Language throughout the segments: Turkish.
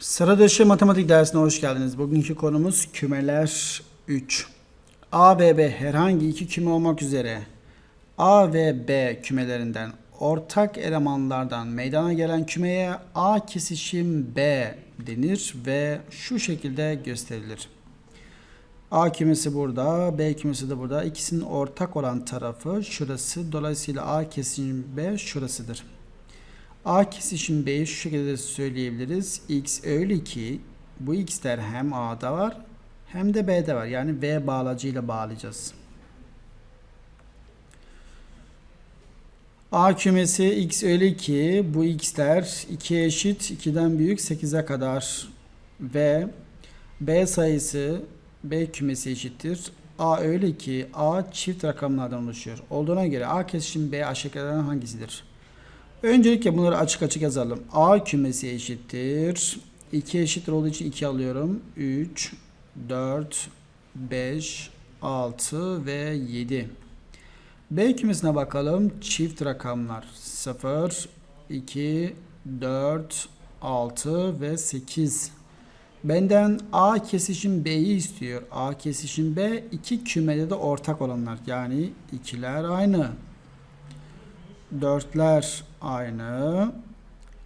Sıra dışı matematik dersine hoş geldiniz. Bugünkü konumuz kümeler 3. A ve B herhangi iki küme olmak üzere A ve B kümelerinden ortak elemanlardan meydana gelen kümeye A kesişim B denir ve şu şekilde gösterilir. A kümesi burada, B kümesi de burada. İkisinin ortak olan tarafı şurası. Dolayısıyla A kesişim B şurasıdır. A kesişim B'yi şu şekilde de söyleyebiliriz. X öyle ki bu x'ler hem A'da var hem de B'de var. Yani V bağlacıyla bağlayacağız. A kümesi x öyle ki bu x'ler 2'ye eşit 2'den büyük 8'e kadar ve B sayısı B kümesi eşittir. A öyle ki A çift rakamlardan oluşuyor. Olduğuna göre A kesişim B aşağıdakilerden hangisidir? Öncelikle bunları açık açık yazalım. A kümesi eşittir. 2 eşittir olduğu için 2 alıyorum. 3, 4, 5, 6 ve 7. B kümesine bakalım. Çift rakamlar. 0, 2, 4, 6 ve 8. Benden A kesişim B'yi istiyor. A kesişim B iki kümede de ortak olanlar. Yani ikiler aynı. Dörtler aynı.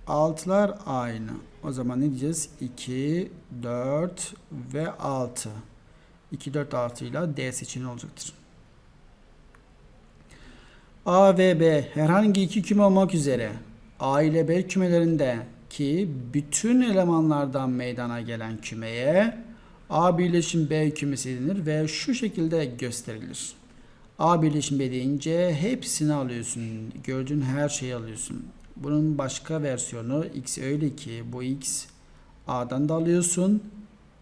Altılar aynı. O zaman ne diyeceğiz? 2, 4 ve 6. 2, 4, 6 ile D seçeneği olacaktır. A ve B herhangi iki küme olmak üzere A ile B kümelerinde ki bütün elemanlardan meydana gelen kümeye A birleşim B kümesi denir ve şu şekilde gösterilir. A birleşim deyince hepsini alıyorsun. Gördüğün her şeyi alıyorsun. Bunun başka versiyonu X öyle ki bu X A'dan da alıyorsun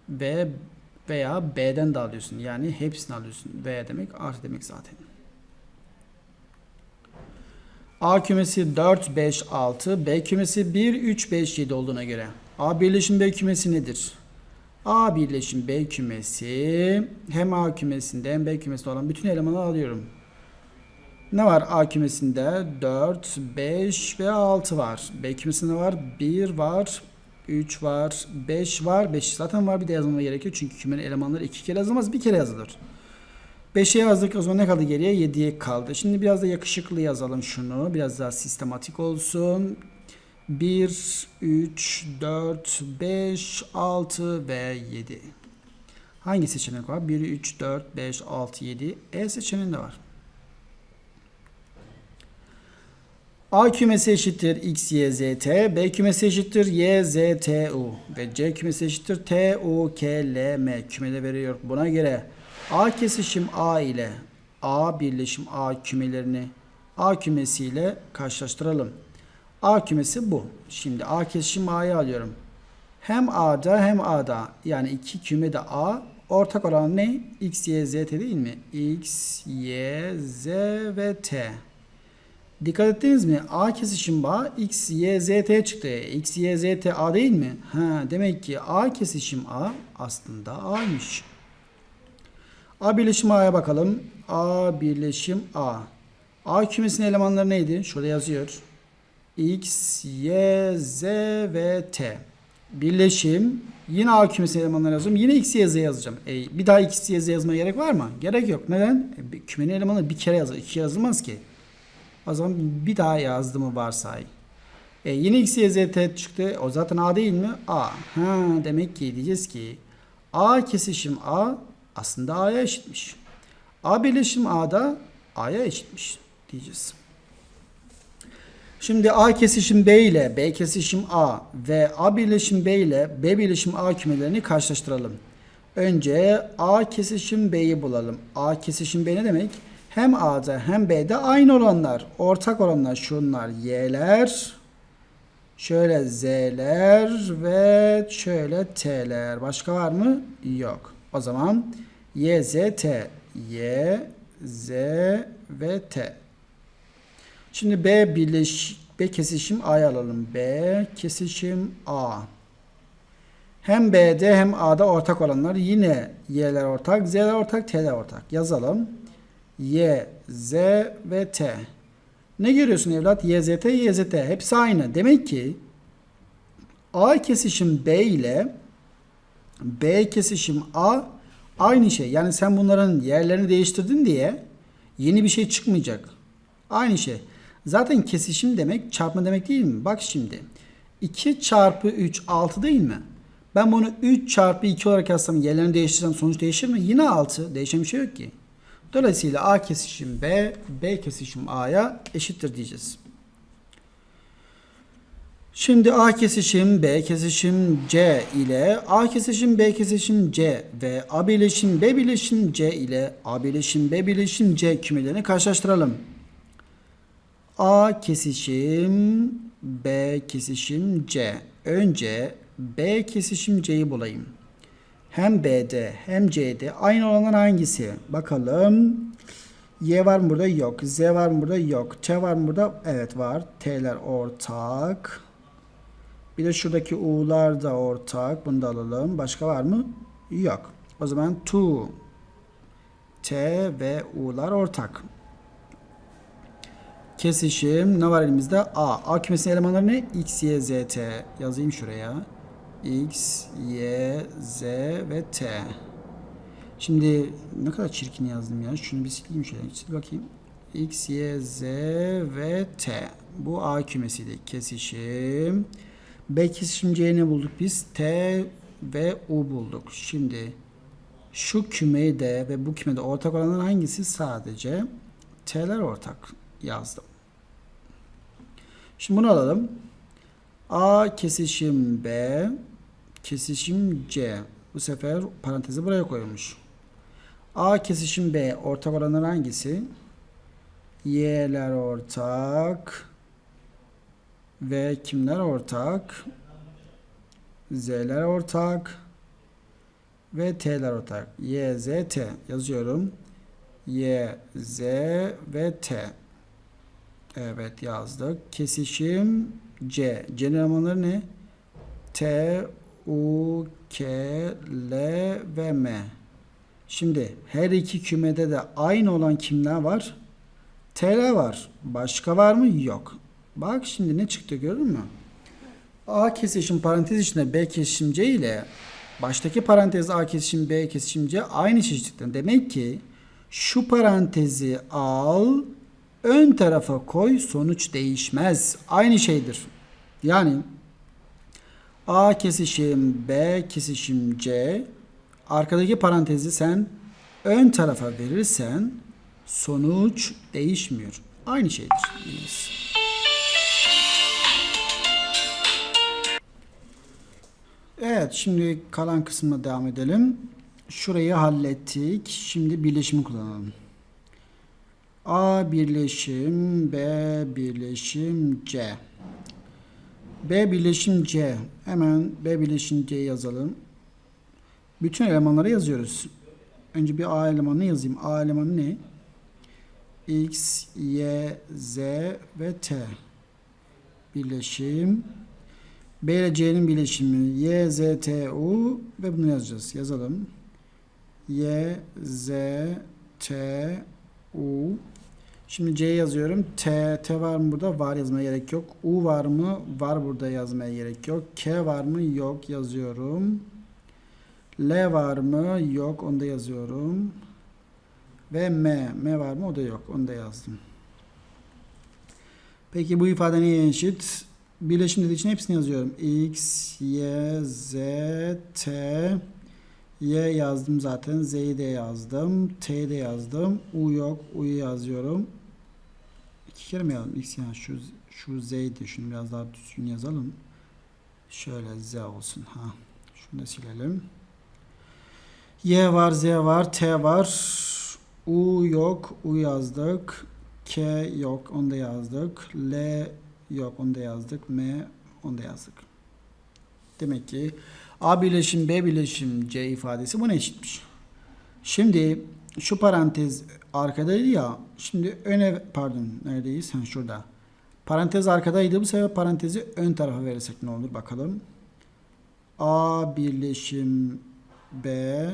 ve veya B'den de alıyorsun. Yani hepsini alıyorsun. V demek artı demek zaten. A kümesi 4, 5, 6. B kümesi 1, 3, 5, 7 olduğuna göre. A birleşim B kümesi nedir? A birleşim B kümesi hem A kümesinde hem B kümesinde olan bütün elemanları alıyorum. Ne var A kümesinde? 4, 5 ve 6 var. B kümesinde var? 1 var, 3 var, 5 var. 5 zaten var bir de yazmama gerekiyor. Çünkü kümenin elemanları iki kere yazılmaz bir kere yazılır. 5'e yazdık o zaman ne kaldı geriye? 7'ye kaldı. Şimdi biraz da yakışıklı yazalım şunu. Biraz daha sistematik olsun. 1, 3, 4, 5, 6 ve 7. Hangi seçenek var? 1, 3, 4, 5, 6, 7. E seçeneğinde var. A kümesi eşittir x, y, z, t. B kümesi eşittir y, z, t, u. Ve C kümesi eşittir t, u, k, l, m. Kümede veriyor. Buna göre A kesişim A ile A birleşim A kümelerini A kümesiyle karşılaştıralım. A kümesi bu. Şimdi A kesişim A'yı alıyorum. Hem A'da hem A'da yani iki küme de A ortak olan ne? X, Y, Z, T değil mi? X, Y, Z ve T. Dikkat ettiniz mi? A kesişim A X, Y, Z, T çıktı. X, Y, Z, T A değil mi? Ha, demek ki A kesişim A aslında A'ymış. A birleşim A'ya bakalım. A birleşim A. A kümesinin elemanları neydi? Şurada yazıyor. X, Y, Z ve T. Birleşim. Yine A kümesinin elemanları yazıyorum. Yine X, Y, Z yazacağım. E, bir daha X, Y, Z yazmaya gerek var mı? Gerek yok. Neden? E, kümenin elemanları bir kere yazılır. İki yazılmaz ki. O zaman bir daha yazdığımı varsay. E, yine X, Y, Z, T çıktı. O zaten A değil mi? A. Ha, demek ki diyeceğiz ki A kesişim A aslında A'ya eşitmiş. A birleşim A'da A'ya eşitmiş diyeceğiz. Şimdi A kesişim B ile B kesişim A ve A birleşim B ile B birleşim A kümelerini karşılaştıralım. Önce A kesişim B'yi bulalım. A kesişim B ne demek? Hem A'da hem B'de aynı olanlar, ortak olanlar şunlar. Y'ler, şöyle Z'ler ve şöyle T'ler. Başka var mı? Yok. O zaman Y, Z, T. Y, Z ve T. Şimdi B birleş B kesişim A'yı alalım. B kesişim A. Hem B'de hem A'da ortak olanlar yine Y'ler ortak, Z'ler ortak, T'ler ortak. Yazalım. Y, Z ve T. Ne görüyorsun evlat? Y, Z, T, Y, Z, T. Hepsi aynı. Demek ki A kesişim B ile B kesişim A aynı şey. Yani sen bunların yerlerini değiştirdin diye yeni bir şey çıkmayacak. Aynı şey. Zaten kesişim demek çarpma demek değil mi? Bak şimdi. 2 çarpı 3 6 değil mi? Ben bunu 3 çarpı 2 olarak yazsam yerlerini değiştirsem sonuç değişir mi? Yine 6. Değişen bir şey yok ki. Dolayısıyla A kesişim B, B kesişim A'ya eşittir diyeceğiz. Şimdi A kesişim B kesişim C ile A kesişim B kesişim C ve A birleşim B birleşim C ile A birleşim B birleşim C kümelerini karşılaştıralım. A kesişim B kesişim C. Önce B kesişim C'yi bulayım. Hem B'de hem C'de aynı olanlar hangisi? Bakalım. Y var mı burada? Yok. Z var mı burada? Yok. T var mı burada? Evet var. T'ler ortak. Bir de şuradaki U'lar da ortak. Bunu da alalım. Başka var mı? Yok. O zaman tu, T ve U'lar ortak. Kesişim ne var elimizde? A. A kümesinin elemanları ne? X, Y, Z, T. Yazayım şuraya. X, Y, Z ve T. Şimdi ne kadar çirkin yazdım ya. Şunu bir sileyim şöyle. Sil bakayım. X, Y, Z ve T. Bu A kümesiydi. Kesişim. B kesişim C'yi ne bulduk biz? T ve U bulduk. Şimdi şu kümeyi de ve bu kümede ortak olanlar hangisi? Sadece T'ler ortak yazdım. Şimdi bunu alalım. A kesişim B kesişim C. Bu sefer parantezi buraya koymuş. A kesişim B ortak olanlar hangisi? Y'ler ortak. Ve kimler ortak? Z'ler ortak. Ve T'ler ortak. Y, Z, T yazıyorum. Y, Z ve T. Evet yazdık. Kesişim C. C'nin elemanları ne? T, U, K, L ve M. Şimdi her iki kümede de aynı olan kimler var? T'ler var. Başka var mı? Yok. Bak şimdi ne çıktı gördün mü? A kesişim parantez içinde B kesişim C ile baştaki parantez A kesişim B kesişim C aynı çeşitlikten. Demek ki şu parantezi al ön tarafa koy sonuç değişmez. Aynı şeydir. Yani A kesişim B kesişim C arkadaki parantezi sen ön tarafa verirsen sonuç değişmiyor. Aynı şeydir. Evet şimdi kalan kısmına devam edelim. Şurayı hallettik. Şimdi birleşimi kullanalım. A birleşim B birleşim C. B birleşim C. Hemen B birleşim C yazalım. Bütün elemanları yazıyoruz. Önce bir A elemanını yazayım. A elemanı ne? X, Y, Z ve T. Birleşim. B ile C'nin birleşimi Y, Z, T, U ve bunu yazacağız. Yazalım. Y, Z, T, U. Şimdi C yazıyorum. T, T var mı burada? Var yazmaya gerek yok. U var mı? Var burada yazmaya gerek yok. K var mı? Yok yazıyorum. L var mı? Yok. Onu da yazıyorum. Ve M. M var mı? O da yok. Onu da yazdım. Peki bu ifade neye eşit? Birleşim dediği için hepsini yazıyorum. X, Y, Z, T. Y yazdım zaten. Z'yi de yazdım. T'yi de yazdım. U yok. U'yu yazıyorum. İki kere mi yazdım? X yani şu, şu Z'ydi. Şunu biraz daha düzgün yazalım. Şöyle Z olsun. Ha. Şunu da silelim. Y var, Z var, T var. U yok. U yazdık. K yok. Onu da yazdık. L yok. Onu da yazdık. M onu da yazdık. Demek ki A birleşim B birleşim C ifadesi buna eşitmiş. Şimdi şu parantez arkadaydı ya. Şimdi öne pardon neredeyiz? Ha, şurada. Parantez arkadaydı. Bu sefer parantezi ön tarafa verirsek ne olur bakalım. A birleşim B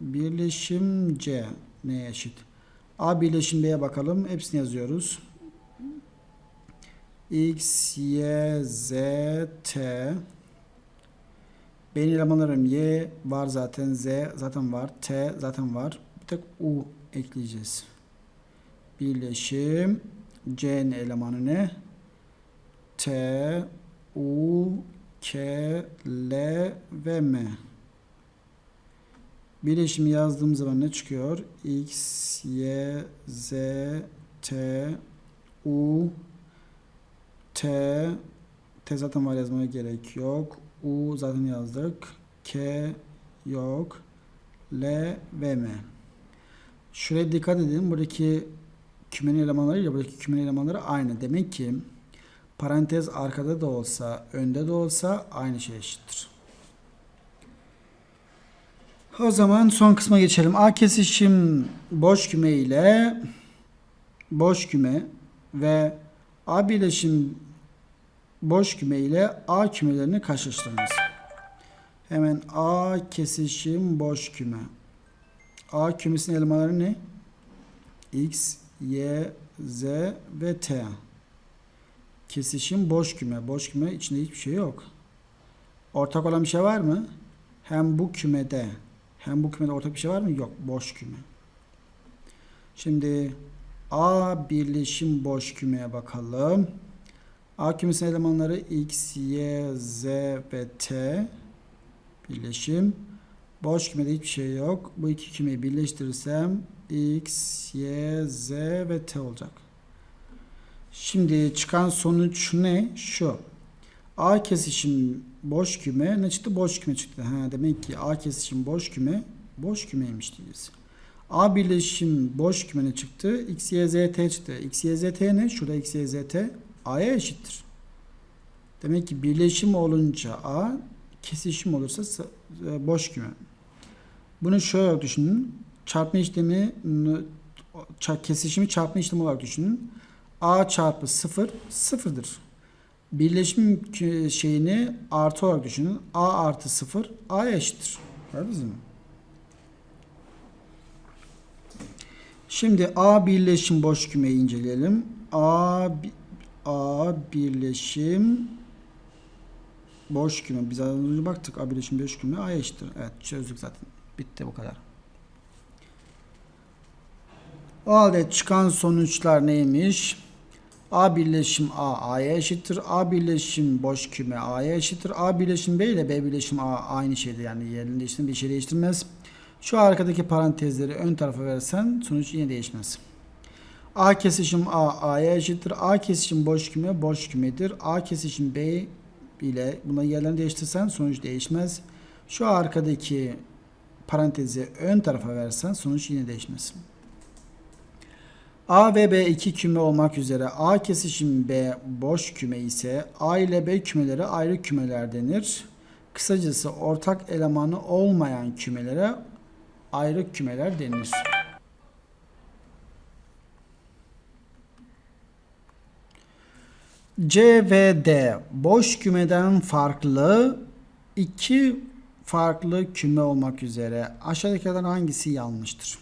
birleşim C neye eşit? A birleşim B'ye bakalım. Hepsini yazıyoruz. X, Y, Z, T B'nin elemanlarım Y var zaten. Z zaten var. T zaten var. Bir tek U ekleyeceğiz. Birleşim C'nin elemanı ne? T, U, K, L ve M. Birleşimi yazdığım zaman ne çıkıyor? X, Y, Z, T, U, T, T zaten var yazmaya gerek yok. U zaten yazdık. K yok. L ve M. Şuraya dikkat edin. Buradaki kümenin elemanları ile buradaki kümenin elemanları aynı. Demek ki parantez arkada da olsa, önde de olsa aynı şey eşittir. O zaman son kısma geçelim. A kesişim boş küme ile boş küme ve A birleşim boş küme ile A kümelerini karşılaştırınız. Hemen A kesişim boş küme. A kümesinin elemanları ne? X, Y, Z ve T. Kesişim boş küme. Boş küme içinde hiçbir şey yok. Ortak olan bir şey var mı? Hem bu kümede hem bu kümede ortak bir şey var mı? Yok. Boş küme. Şimdi A birleşim boş kümeye bakalım. A kümesinin elemanları X, Y, Z ve T. Birleşim. Boş kümede hiçbir şey yok. Bu iki kümeyi birleştirirsem X, Y, Z ve T olacak. Şimdi çıkan sonuç ne? Şu. A kesişim boş küme ne çıktı? Boş küme çıktı. Ha, demek ki A kesişim boş küme boş kümeymiş diyeceğiz. A birleşim boş küme ne çıktı? X, Y, Z, T çıktı. X, Y, Z, T ne? Şurada X, Y, Z, T A'ya eşittir. Demek ki birleşim olunca A, kesişim olursa e, boş küme. Bunu şöyle düşünün. Çarpma işlemi kesişimi çarpma işlemi olarak düşünün. A çarpı 0 sıfırdır. Birleşim şeyini artı olarak düşünün. A artı 0 A'ya eşittir. Gördünüz mü? Şimdi A birleşim boş kümeyi inceleyelim. A A birleşim boş küme. Biz az önce baktık. A birleşim boş küme A'ya eşittir. Evet çözdük zaten. Bitti bu kadar. O halde çıkan sonuçlar neymiş? A birleşim A A'ya eşittir. A birleşim boş küme A'ya eşittir. A birleşim B ile B birleşim A aynı şeydir. Yani yerini değiştirme bir şey değiştirmez. Şu arkadaki parantezleri ön tarafa versen sonuç yine değişmez. A kesişim A A'ya eşittir. A kesişim boş küme boş kümedir. A kesişim B ile buna yerlerini değiştirsen sonuç değişmez. Şu arkadaki parantezi ön tarafa versen sonuç yine değişmez. A ve B iki küme olmak üzere A kesişim B boş küme ise A ile B kümeleri ayrı kümeler denir. Kısacası ortak elemanı olmayan kümelere ayrı kümeler denir. C ve D boş kümeden farklı iki farklı küme olmak üzere aşağıdakilerden hangisi yanlıştır?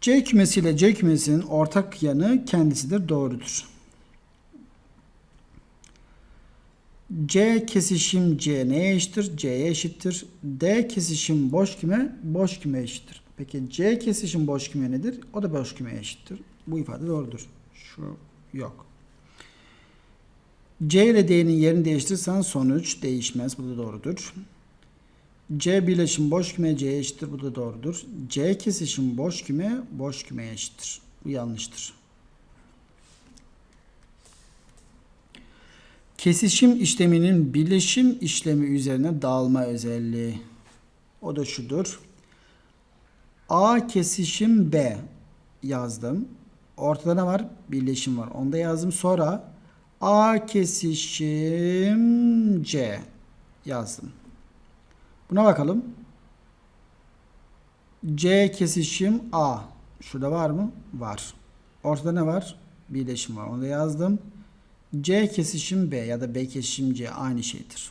C kümesi ile C kümesinin ortak yanı kendisidir, doğrudur. C kesişim C neye eşittir? C'ye eşittir. D kesişim boş küme boş küme eşittir. Peki C kesişim boş küme nedir? O da boş kümeye eşittir. Bu ifade doğrudur. Şu yok. C ile D'nin yerini değiştirirsen sonuç değişmez. Bu da doğrudur. C birleşim boş küme C'ye eşittir. Bu da doğrudur. C kesişim boş küme boş kümeye eşittir. Bu yanlıştır. Kesişim işleminin birleşim işlemi üzerine dağılma özelliği. O da şudur. A kesişim B yazdım. Ortada ne var? Birleşim var. Onu da yazdım. Sonra A kesişim C yazdım. Buna bakalım. C kesişim A. Şurada var mı? Var. Ortada ne var? Birleşim var. Onu da yazdım. C kesişim B ya da B kesişim C aynı şeydir.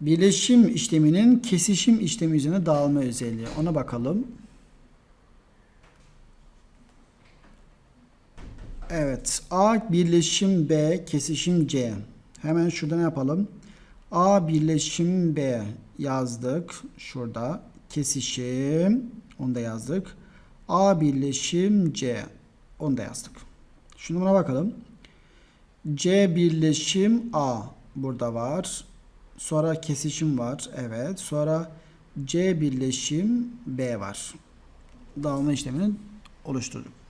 Birleşim işleminin kesişim işlemi üzerine dağılma özelliği. Ona bakalım. Evet. A birleşim B kesişim C. Hemen şurada ne yapalım? A birleşim B yazdık. Şurada kesişim onu da yazdık. A birleşim C onu da yazdık. Şimdi buna bakalım. C birleşim A burada var. Sonra kesişim var. Evet. Sonra C birleşim B var. Dağılma işlemini oluşturduk.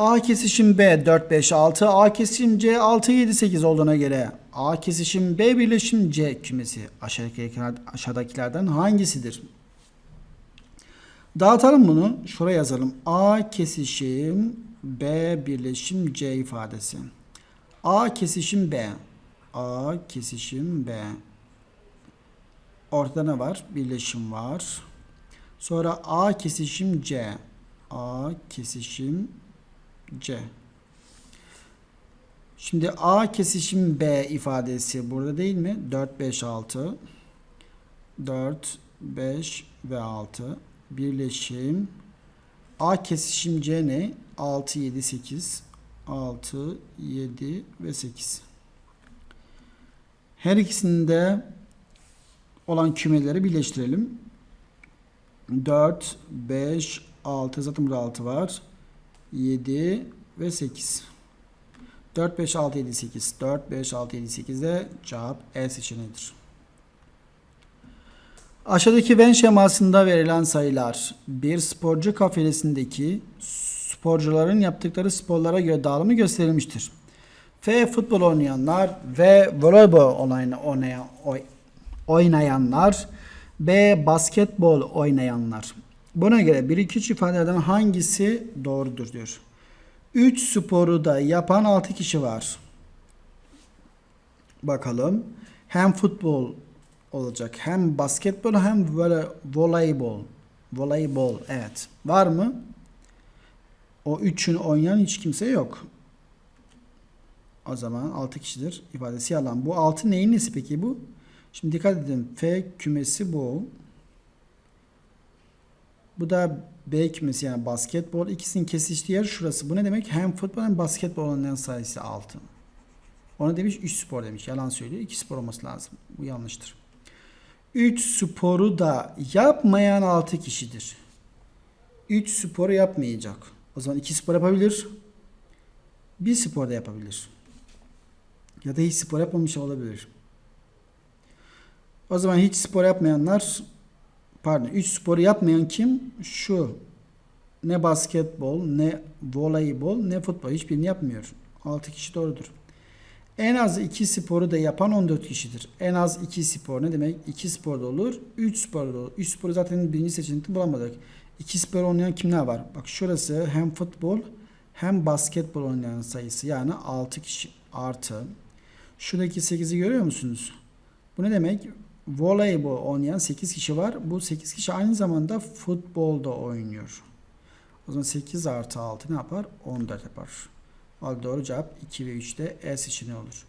A kesişim B 4 5 6, A kesişim C 6 7 8 olduğuna göre A kesişim B birleşim C kümesi aşağıdakiler, aşağıdakilerden hangisidir? Dağıtalım bunu. Şuraya yazalım. A kesişim B birleşim C ifadesi. A kesişim B. A kesişim B. Ortada ne var? Birleşim var. Sonra A kesişim C. A kesişim C. Şimdi A kesişim B ifadesi burada değil mi? 4, 5, 6. 4, 5 ve 6. Birleşim. A kesişim C ne? 6, 7, 8. 6, 7 ve 8. Her ikisinde olan kümeleri birleştirelim. 4, 5, 6 zaten burada 6 var. 7 ve 8. 4, 5, 6, 7, 8. 4, 5, 6, 7, 8 de cevap E seçeneğidir. Aşağıdaki Venn şemasında verilen sayılar bir sporcu kafilesindeki sporcuların yaptıkları sporlara göre dağılımı gösterilmiştir. F. Futbol oynayanlar ve voleybol oynayan, oynayanlar B. Basketbol oynayanlar. Buna göre 1 2 3 ifadelerden hangisi doğrudur diyor. 3 sporu da yapan 6 kişi var. Bakalım. Hem futbol olacak, hem basketbol hem böyle voleybol. Voleybol evet. Var mı? O üçünü oynayan hiç kimse yok. O zaman 6 kişidir. ifadesi yalan. Bu 6 neyin nesi peki bu? Şimdi dikkat edin. F kümesi bu. Bu da B yani basketbol. İkisinin kesiştiği yer şurası. Bu ne demek? Hem futbol hem basketbol olanların sayısı 6. Ona demiş 3 spor demiş. Yalan söylüyor. 2 spor olması lazım. Bu yanlıştır. 3 sporu da yapmayan 6 kişidir. 3 sporu yapmayacak. O zaman 2 spor yapabilir. Bir spor da yapabilir. Ya da hiç spor yapmamış olabilir. O zaman hiç spor yapmayanlar pardon 3 sporu yapmayan kim? Şu. Ne basketbol, ne voleybol, ne futbol. Hiçbirini yapmıyor. 6 kişi doğrudur. En az 2 sporu da yapan 14 kişidir. En az 2 spor ne demek? 2 spor da olur, 3 spor da olur. 3 sporu zaten birinci seçenekte bulamadık. 2 spor oynayan kimler var? Bak şurası hem futbol hem basketbol oynayan sayısı yani 6 kişi artı. Şuradaki 8'i görüyor musunuz? Bu ne demek? Voleybol oynayan 8 kişi var. Bu 8 kişi aynı zamanda futbolda oynuyor. O zaman 8 artı 6 ne yapar? 14 yapar. Al doğru cevap 2 ve 3 de E seçeneği olur.